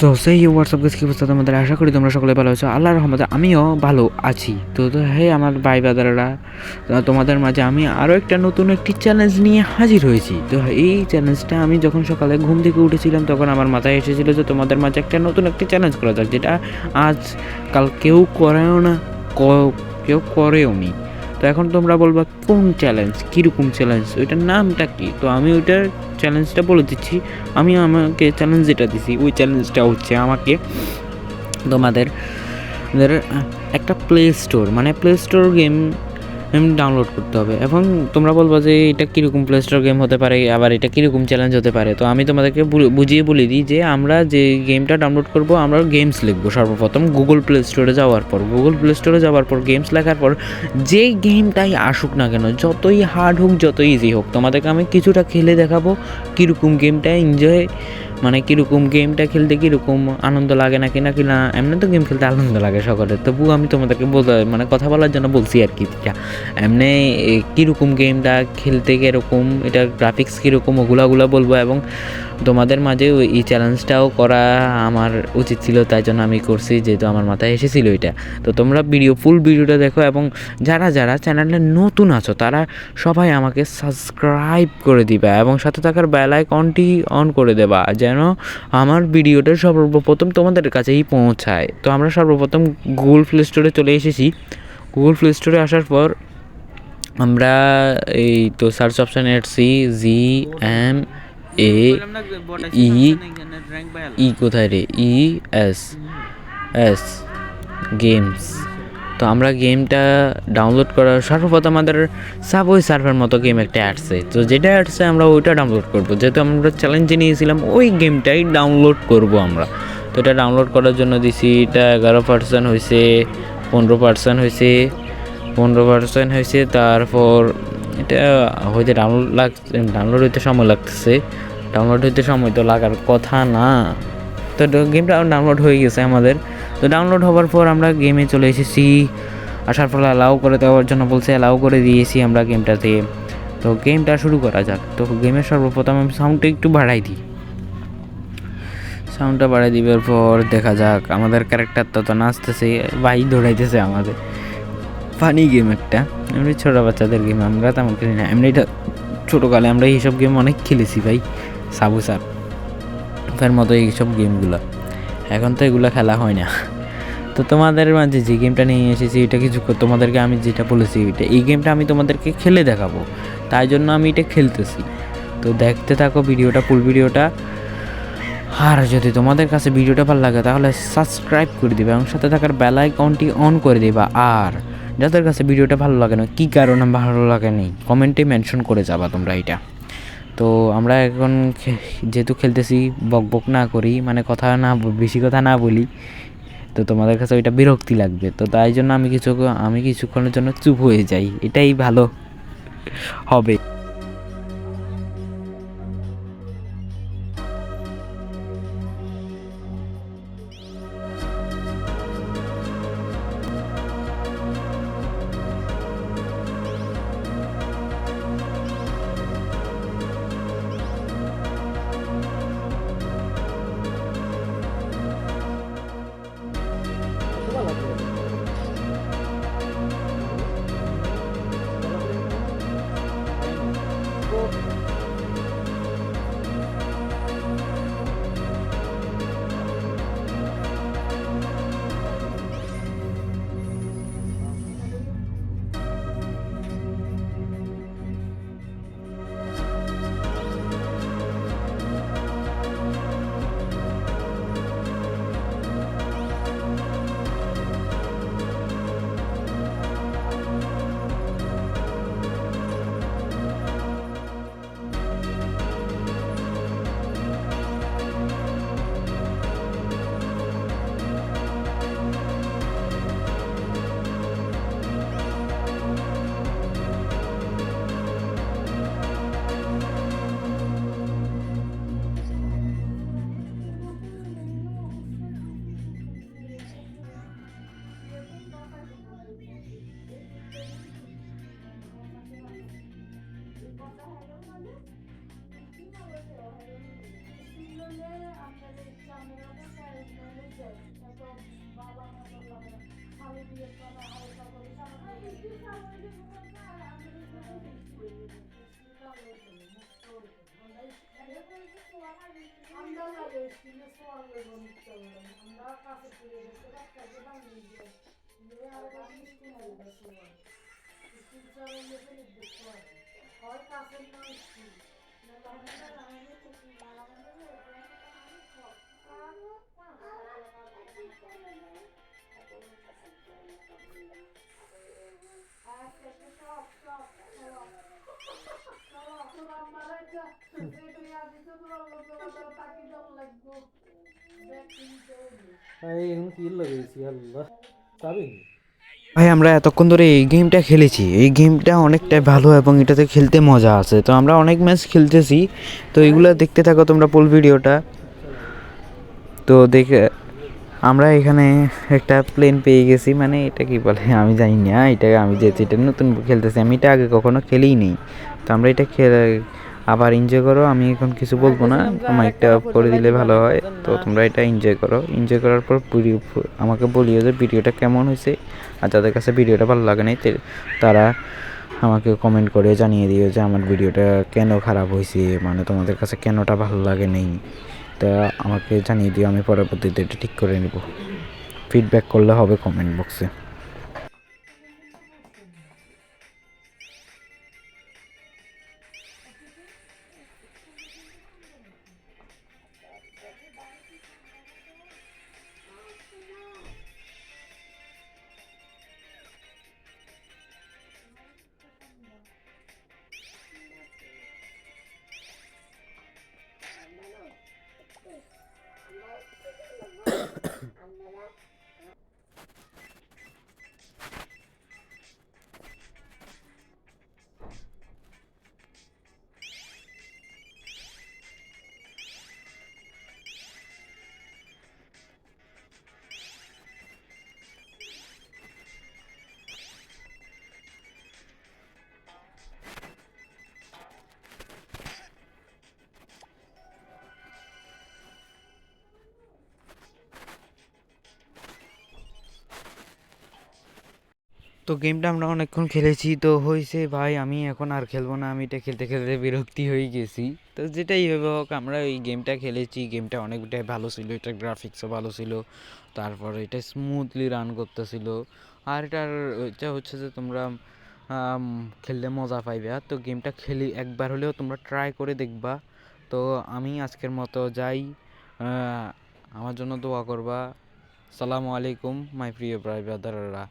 তো সেই হোয়াটসঅ্যাপ গেছে কি অবস্থা তোমাদের আশা করি তোমরা সকলে ভালো আছো। আল্লাহ রহমতে আমিও ভালো আছি। তো হে আমার ভাই বাদারা তোমাদের মাঝে আমি আরও একটা নতুন একটি চ্যালেঞ্জ নিয়ে হাজির হয়েছি। তো এই চ্যালেঞ্জটা আমি যখন সকালে ঘুম থেকে উঠেছিলাম, তখন আমার মাথায় এসেছিল যে তোমাদের মাঝে একটা নতুন একটি চ্যালেঞ্জ করা যাক, যেটা আজকাল কেউ করেও না কেউ করেও নি তো এখন তোমরা বলবা, কোন চ্যালেঞ্জ কীরকম চ্যালেঞ্জ ওইটার নামটা কি? তো আমি ওইটার চ্যালেঞ্জটা বলে দিচ্ছি। আমি আমাকে চ্যালেঞ্জ যেটা দিছি, ওই চ্যালেঞ্জটা হচ্ছে আমাকে তোমাদের একটা প্লে স্টোর মানে প্লে স্টোর গেম ডাউনলোড করতে হবে। এবং তোমরা বলব যে এটা কীরকম প্লে স্টোর গেম হতে পারে, আবার এটা কীরকম চ্যালেঞ্জ হতে পারে। তো আমি তোমাদেরকে বুঝিয়ে বলে দিই যে আমরা যে গেমটা ডাউনলোড করব, আমরা গেমস লিখব সর্বপ্রথম গুগল প্লে স্টোরে যাওয়ার পর। গুগল প্লে স্টোরে যাওয়ার পর গেমস লেখার পর, যে গেমটাই আসুক না কেন, যতই হার্ড হোক, যতই ইজি হোক, তোমাদেরকে আমি কিছুটা খেলে দেখাবো কীরকম গেমটা এনজয় মানে কীরকম গেমটা খেলতে কীরকম আনন্দ লাগে না কিনা কিনা এমনি তো গেম খেলতে আনন্দ লাগে সকলের। তবু আমি তোমাদেরকে বলতে মানে কথা বলার জন্য বলছি আর কি। এটা এমনি কীরকম গেমটা খেলতে কীরকম, এটা গ্রাফিক্স কীরকম ওগুলো ওগুলো বলব এবং তোমাদের মাঝে এই চ্যালেঞ্জটাও করা আমার উচিত ছিল, তাই জন্য আমি করছি, যেহেতু আমার মাথায় এসেছিল এটা। তো তোমরা ভিডিও ফুল ভিডিওটা দেখো এবং যারা যারা চ্যানেলে নতুন আছো, তারা সবাই আমাকে সাবস্ক্রাইব করে দিবা এবং সাথে থাকার বেল আইকনটি অন করে দেবা, যেন আমার ভিডিওটা সর্বপ্রথম তোমাদের কাছেই পৌঁছায়। তো আমরা সর্বপ্রথম গুগল প্লে স্টোরে চলে এসেছি। গুগল প্লে স্টোরে আসার পর আমরা এই তো সার্চ অপশানে এসছি জি এম এ ই ই কোথায় রে? ই এস এস গেমস তো আমরা গেমটা ডাউনলোড করার সর্বপ্রথম আমাদের সাবওয়ে সার্ভার মতো গেম একটা আসছে তো যেটা আসছে আমরা ওইটা ডাউনলোড করব। যেহেতু আমরা চ্যালেঞ্জে নিয়েছিলাম, ওই গেমটাই ডাউনলোড করব আমরা। তো এটা ডাউনলোড করার জন্য দিছি, এটা এগারো পার্সেন্ট হয়েছে পনেরো পার্সেন্ট হয়েছে পনেরো পার্সেন্ট হয়েছে, তারপর এটা হইতে ডাউনলোড লাগ ডাউনলোড হইতে সময় লাগতেছে। ডাউনলোড হইতে সময় তো লাগার কথা না। তো গেমটা ডাউনলোড হয়ে গেছে আমাদের। তো ডাউনলোড হওয়ার পর আমরা গেমে চলে এসেছি। আসার ফলে অ্যালাউ করে দেওয়ার জন্য বলছে অ্যালাউ করে দিয়েছি আমরা গেমটাতে তো গেমটা শুরু করা যাক। তো গেমের সর্বপ্রথম আমি সাউন্ডটা একটু বাড়াই দিই। সাউন্ডটা বাড়াই দিবার পর দেখা যাক, আমাদের ক্যারেক্টারটা তো নাচতেছে, ভাই দৌড়াইতেছে আমাদের। ফানি গেম একটা। এমনি ছোটো বাচ্চাদের গেম, আমরা তেমন খেলি না। এমনি এটা ছোটোকালে আমরা এইসব গেম অনেক খেলেছি ভাই। সাবু সার মতো এইসব গেমগুলো। এখন তো এগুলো খেলা হয় না। তো তোমাদের মাঝে যে গেমটা নিয়ে এসেছি, এটা কিছু তোমাদেরকে আমি যেটা বলেছি, এটা এই গেমটা আমি তোমাদেরকে খেলে দেখাবো। তাই জন্য আমি এটা খেলতেছি। তো দেখতে থাকো ভিডিওটা, ফুল ভিডিওটা। আর যদি তোমাদের কাছে ভিডিওটা ভালো লাগে, তাহলে সাবস্ক্রাইব করে দিবে এবং সাথে থাকার বেল আইকনটি অন করে দিবা। আর যাদের কাছে ভিডিওটা ভালো লাগে না, কী কারণে ভালো লাগে নেই, কমেন্টে মেনশন করে যাবা তোমরা এটা। তো আমরা এখন যেহেতু খেলতেছি, বক বক না করি মানে কথা না বেশি কথা না বলি, তো তোমাদের কাছে ওইটা বিরক্তি লাগবে। তো তাই জন্য আমি কিছু আমি কিছুক্ষণের জন্য চুপ হয়ে যাই, এটাই ভালো হবে। böyle amcalar ikramlarına sayesinde de yapalım. Babamla babamla halı bir yapana harika koyacağım. Hayır, bir tane öyle bu kadar amcalarına da istiyorum. Andalar ölçtüğünde su alıyor muhtemelen. Andalar kasıtlıyor. Bırak kazadan gidiyor. Yine aradan hiç kumar başı var. Üstün çağrı yapılır bir su var. Harikasından üstün. হবে ভাই এখন কি লাগাইছি আল্লাহ যাবেন ভাই, আমরা এতক্ষণ ধরে এই গেমটা খেলেছি। এই গেমটা অনেকটাই ভালো এবং এটাতে খেলতে মজা আছে। তো আমরা অনেক ম্যাচ খেলতেছি। তো এগুলো দেখতে থাকো তোমরা পুল ভিডিওটা তো দেখে, আমরা এখানে একটা প্লেন পেয়ে গেছি। মানে এটা কি বলে? আমি জানি না। এটা আমি যেহেতু এটা নতুন খেলতেছি, আমি এটা আগে কখনো খেলেই নেই। তো আমরা এটা খেলে আবার এনজয় করো, আমি এখন কিছু বলব না মাইকটা অফ করে দিলে ভালো হয়। তো তোমরা এটা এনজয় করো। এনজয় করার পর ভিডিও আমাকে বলিও যে ভিডিওটা কেমন হয়েছে, আর যাদের কাছে ভিডিওটা ভালো লাগে নাই তারা আমাকে কমেন্ট করে জানিয়ে দিও যে আমার ভিডিওটা কেন খারাপ হয়েছে মানে তোমাদের কাছে কেনটা ভালো লাগে নেই। তা আমাকে জানিয়ে দিও, আমি পরবর্তীতে এটা ঠিক করে নেব। ফিডব্যাক করলে হবে কমেন্ট বক্সে Вот. তো গেমটা আমরা অনেকক্ষণ খেলেছি। তো হয়েছে ভাই, আমি এখন আর খেলব না। আমি এটা খেলতে খেলতে বিরক্তি হয়ে গেছি। তো যেটাই হবে হোক, আমরা এই গেমটা খেলেছি। গেমটা অনেকটাই ভালো ছিল। এটা গ্রাফিক্সও ভালো ছিল। তারপর এটা স্মুথলি রান করতেছিল। আর এটার এটা হচ্ছে যে তোমরা খেললে মজা পাইবে। আর তো গেমটা খেলি একবার হলেও তোমরা ট্রাই করে দেখবা। তো আমি আজকের মতো যাই। আমার জন্য দোয়া করবা। সালামু আলাইকুম মাই প্রিয় ভাই ব্রাদাররা